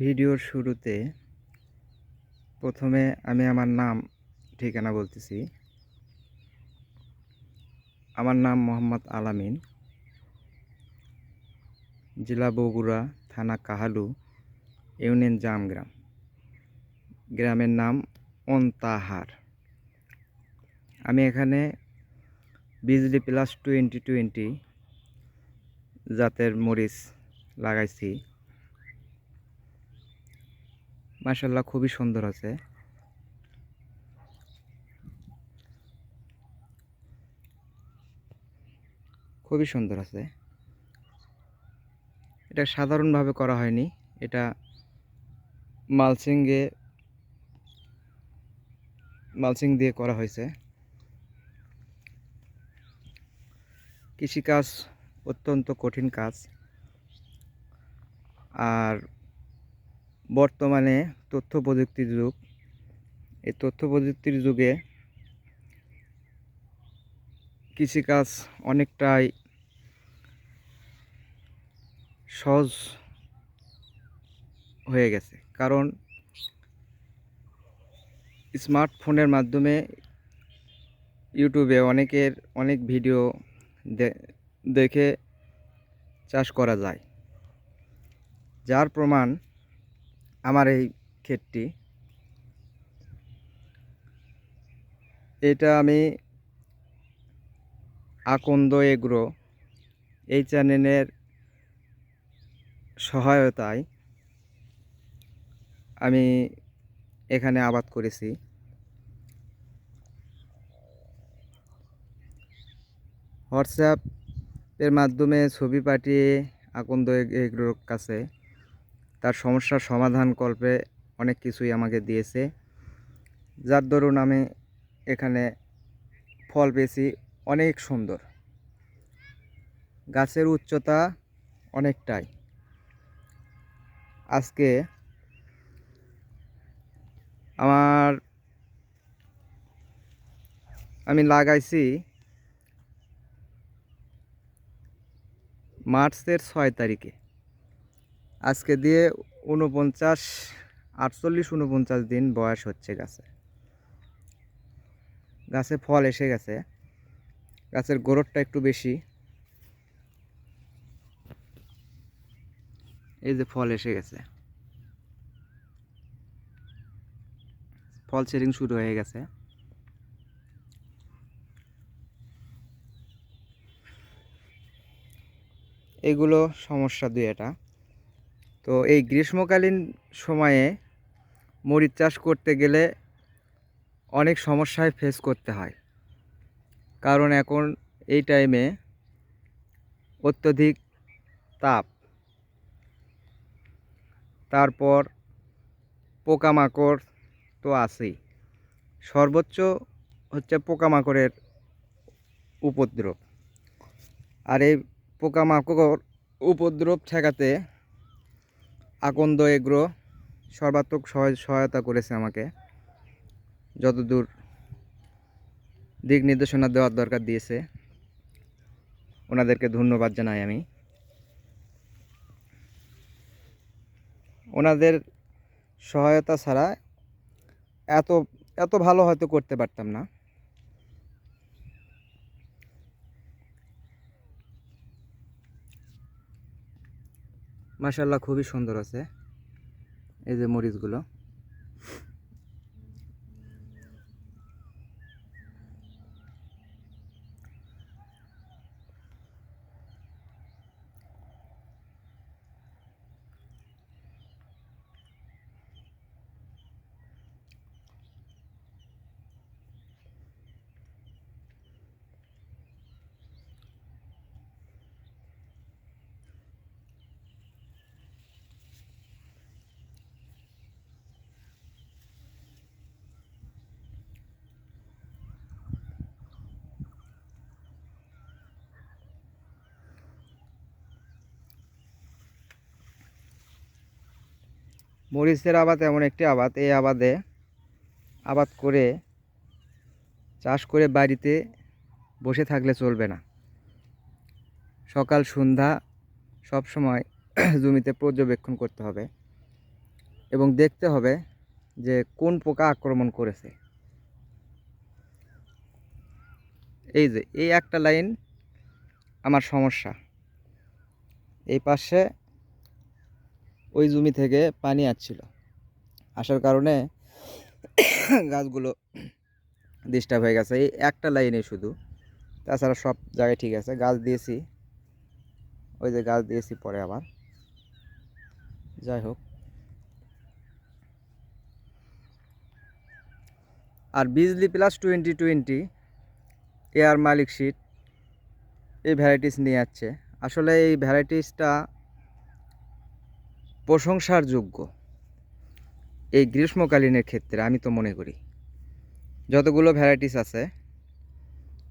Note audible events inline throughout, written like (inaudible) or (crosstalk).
ভিডিওর শুরুতে প্রথমে আমি আমার নাম, ঠিকানা বলতেছি। আমার নাম মোহাম্মদ আলামিন। জেলা বগুড়া, থানা কাহালু, ইউনিয়ন জামগ্রাম। গ্রামের নাম অন্তাহার। আমি এখানে বিজলি প্লাস টোয়েন্টি টোয়েন্টি জাতের মরিচ লাগাইছি। মাশাল্লাহ খুবই সুন্দর আছে। খুবই সুন্দর আছে। এটা সাধারণভাবে করা হয়নি। এটা মালচিংয়ে, মালচিং দিয়ে করা হয়েছে। কৃষিকাজ অত্যন্ত কঠিন কাজ। আর বর্তমানে তথ্য প্রযুক্তির যুগ। এই তথ্য প্রযুক্তির যুগে কৃষিকাজ অনেকটাই সহজ হয়ে গেছে। কারণ স্মার্টফোনের মাধ্যমে ইউটিউবে অনেকের অনেক ভিডিও দেখে চাষ করা যায়। যার প্রমাণ আমার এই ক্ষেতটি। এটা আমি আকন্দ এগ্রো এই চ্যানেলের সহায়তায় আমি এখানে আবাদ করেছি। হোয়াটসঅ্যাপের মাধ্যমে ছবি পাঠিয়ে আকন্দ এগ- এগ্রোর কাছে তার সমস্যার সমাধান কল্পে অনেক কিছুই আমাকে দিয়েছে। যার দরুন আমি এখানে ফল পেয়েছি অনেক সুন্দর। গাছের উচ্চতা অনেকটাই। আজকে আমার আমি লাগাইছি মার্চের ছয় তারিখে। আজকে দিয়ে উনপঞ্চাশ আটচল্লিশ উনপঞ্চাশ দিন বয়স হচ্ছে গাছে। গাছে ফল এসে গেছে। গাছের গোড়টা একটু বেশি। এই যে ফল এসে গেছে। ফল সেরিং শুরু হয়ে গেছে। এগুলো সমস্যা দুই এটা। তো এই গ্রীষ্মকালীন সময়ে মরিচ চাষ করতে গেলে অনেক সমস্যায় ফেস করতে হয়। কারণ এখন এই টাইমে অত্যধিক তাপ। তারপর পোকামাকড় তো আছেই। সর্বোচ্চ হচ্ছে পোকামাকড়ের উপদ্রব। আর এই পোকামাকড় উপদ্রব ঠেকাতে আকন্দ এগ্রো সর্বাত্মক সহায়- সহায়তা করেছে আমাকে। যতদূর দিক নির্দেশনা দেওয়ার দরকার দিয়েছে, ওনাদেরকে ধন্যবাদ জানাই আমি। ওনাদের সহায়তা ছাড়া এত এত ভালো হয়তো করতে পারতাম না। মাশাল্লাহ খুবই সুন্দর আছে। এই যে মরিচগুলো। মরিচের আবাদ এমন একটি আবাদ। এই আবাদে আবাদ করে চাষ করে বাড়িতে বসে থাকলে চলবে না। সকাল, সন্ধ্যা সব সময় (clears throat) জমিতে পর্যবেক্ষণ করতে হবে এবং দেখতে হবে যে কোন পোকা আক্রমণ করেছে। এই যে, এই একটা লাইন আমার সমস্যা। এই পাশে ওই জমি থেকে পানি আসছিল। আসার কারণে গাছগুলো ডিস্টার্ব হয়ে গেছে। এই একটা লাইনে শুধু। তাছাড়া সব জায়গায় ঠিক আছে। গাছ দিয়েছি। ওই যে গাছ দিয়েছি পরে আবার। যাই হোক। আর বিজলি প্লাস টোয়েন্টি টোয়েন্টি এয়ার মালিক শিট এই ভ্যারাইটিস নিয়ে যাচ্ছে আসলে এই ভ্যারাইটিসটা প্রশংসার যোগ্য এই গ্রীষ্মকালীনের ক্ষেত্রে আমি তো মনে করি, যতগুলো ভ্যারাইটিস আছে,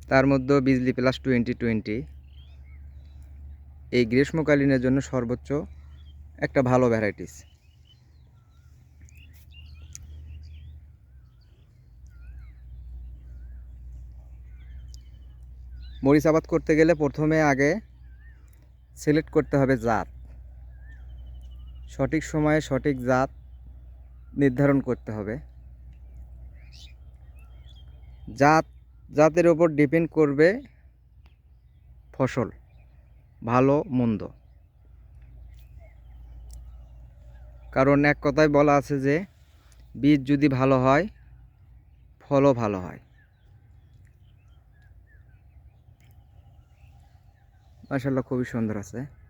তার মধ্যে বিজলি প্লাস টোয়েন্টি টোয়েন্টি এই গ্রীষ্মকালীনের জন্য সর্বোচ্চ একটা ভালো ভ্যারাইটিস মরিচ আবাদ করতে গেলে প্রথমে আগে সিলেক্ট করতে হবে জাত। সঠিক সময়ে সঠিক জাত নির্ধারণ করতে হবে। জাত, জাতের ওপর ডিপেন্ড করবে ফসল, ভালো, মন্দ। কারণ এক কথায় বলা আছে যে, বীজ যদি ভালো হয়, ফলও ভালো হয়। মাসাল্লাহ খুবই সুন্দর আছে।